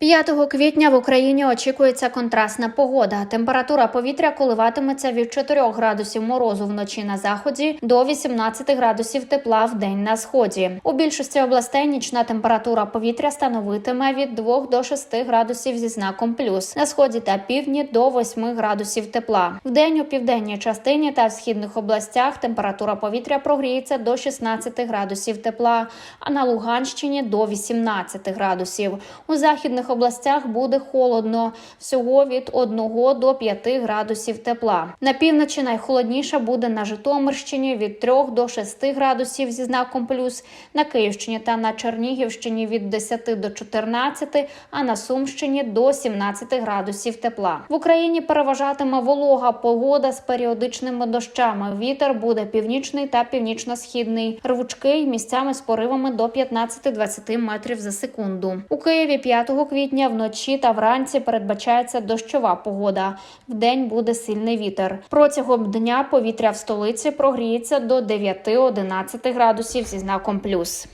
5 квітня в Україні очікується контрастна погода. Температура повітря коливатиметься від 4 градусів морозу вночі на заході до 18 градусів тепла в день на сході. У більшості областей нічна температура повітря становитиме від 2 до 6 градусів зі знаком плюс. На сході та півдні до 8 градусів тепла. В день у південній частині та в східних областях температура повітря прогріється до 16 градусів тепла, а на Луганщині до 18 градусів. У західних областях буде холодно, всього від 1 до 5 градусів тепла. На півночі найхолодніше буде на Житомирщині від 3 до 6 градусів зі знаком плюс, на Київщині та на Чернігівщині від 10 до 14, а на Сумщині до 17 градусів тепла. В Україні переважатиме волога погода з періодичними дощами. Вітер буде північний та північно-східний, рвучкий місцями з поривами до 15-20 метрів за секунду. У Києві 5 квітня вночі та вранці передбачається дощова погода. Вдень буде сильний вітер. Протягом дня повітря в столиці прогріється до 9-11 градусів зі знаком плюс.